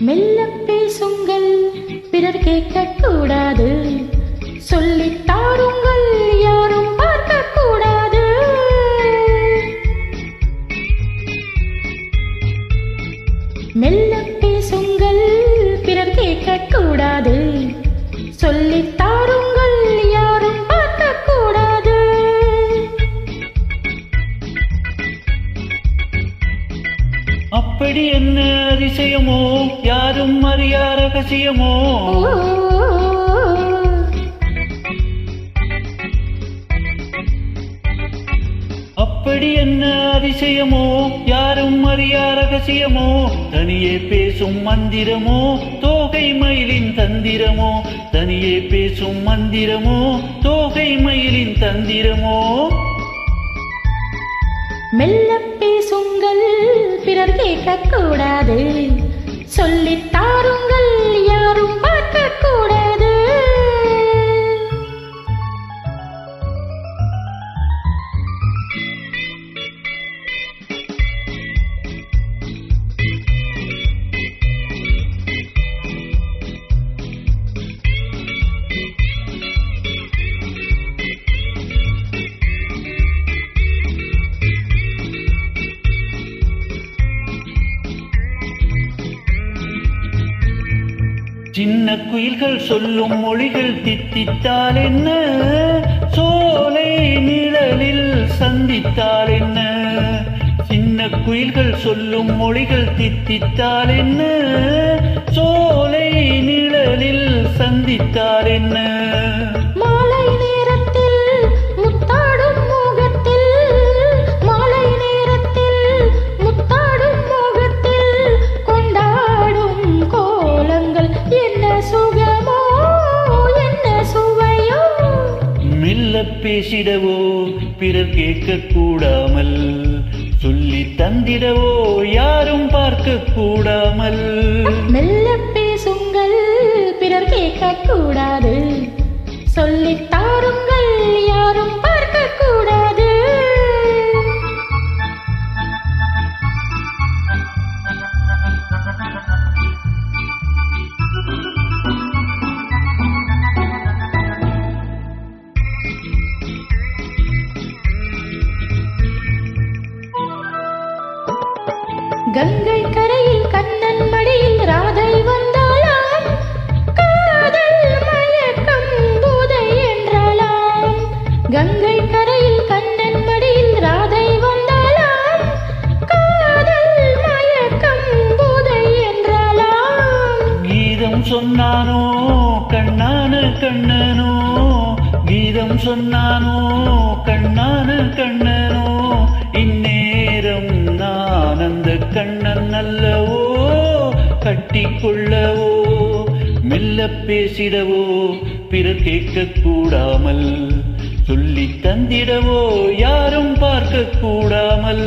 மெல்ல பேசுங்கள் பிறர் கேட்க கூடாது சொல்லித் தாருங்கள் யாரும் பார்க்க கூடாது மெல்ல பேசுங்கள் பிறர் கேட்க கூடாது சொல்லித் அப்படி என்ன அதிசயமோ? யாரும் அறியா ரகசியமோ? அப்படி என்ன அதிசயமோ? யாரும் அறியா ரகசியமோ? தனியே பேசும் மந்திரமோ? தோகை மயிலின் தந்திரமோ? தனியே பேசும் மந்திரமோ? தோகை மயிலின் தந்திரமோ? மெல்ல கூடாது சொல்லித் சின்ன குயில்கள் சொல்லும் மொழிகள் தித்தித்தால் என்ன? சோலை நிழலில் சந்தித்தால் என்ன? சின்ன குயில்கள் சொல்லும் மொழிகள் தித்தித்தால் என்ன? சோலை நிழலில் சந்தித்தால் என்ன? பேசிடவோ பிறர் கேட்க கூடாமல் சொல்லி தந்திடவோ யாரும் பார்க்க கூடாமல் மெல்ல பேசுங்கள் பிறர் கேட்கக் கூடாது சொல்லி கங்கை கரையில் கண்ணன் மடியில் ராதை வந்தாளாம். காதல் மயக்கம் போதை என்றாளாம். கங்கை கரையில் கண்ணன் மடியில் ராதை வந்தாளாம். காதல் மயக்கம் போதை என்றாளாம். கீதம் சொன்னானோ கண்ணான கண்ணனோ? கீதம் சொன்னானோ கண்ணான கண்ணனோ? கொள்ளவோ மெல்ல பேசிடவோ பிறர் கேட்க கூடாமல் சொல்லி தந்திடவோ யாரும் பார்க்க கூடாமல்